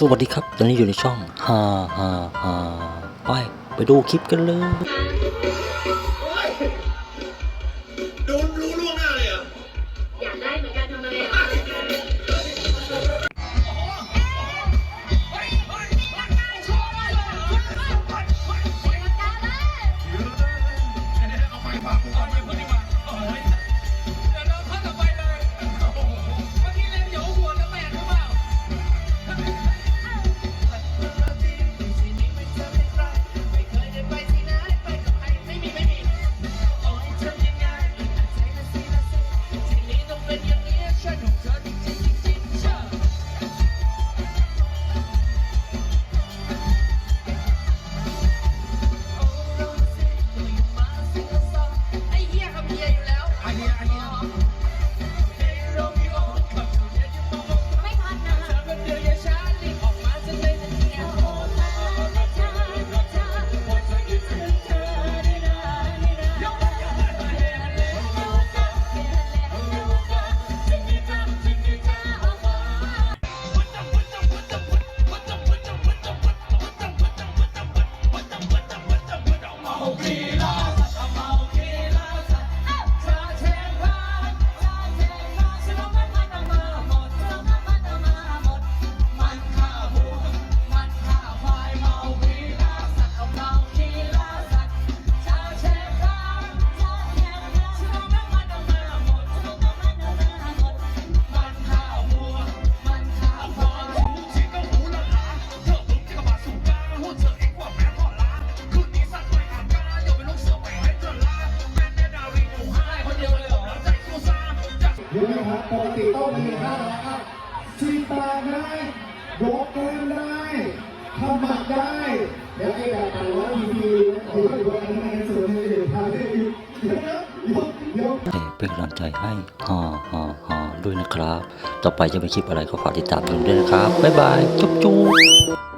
สวัสดีครับ ตอนนี้อยู่ในช่องฮ่าฮ่าฮ่าไป ไปดูคลิปกันเลย โดนรู้ล่วงหน้าเลยเหรออยากได้เหมือนกันทำไมอะไม่ ดี๋ยวนะครับปกติต้องมีห้านะครับชีตาได้โยกแกนได้ขมักได้เดี๋ยวไอ้แบบแต่ว่าทีทีถือว่าอยู่ในนส่วนนี้ทางที่เดี๋ยวนะเดี๋ยวเดี๋ยวแต่เป็นกำลังใจให้ฮ่าฮ่าฮ่าด้วยนะครับ ต่อไปจะเป็นคลิปอะไรก็ฝากติดตามชมด้วยนะครับ บ๊ายบาย จุ๊บจุ๊บ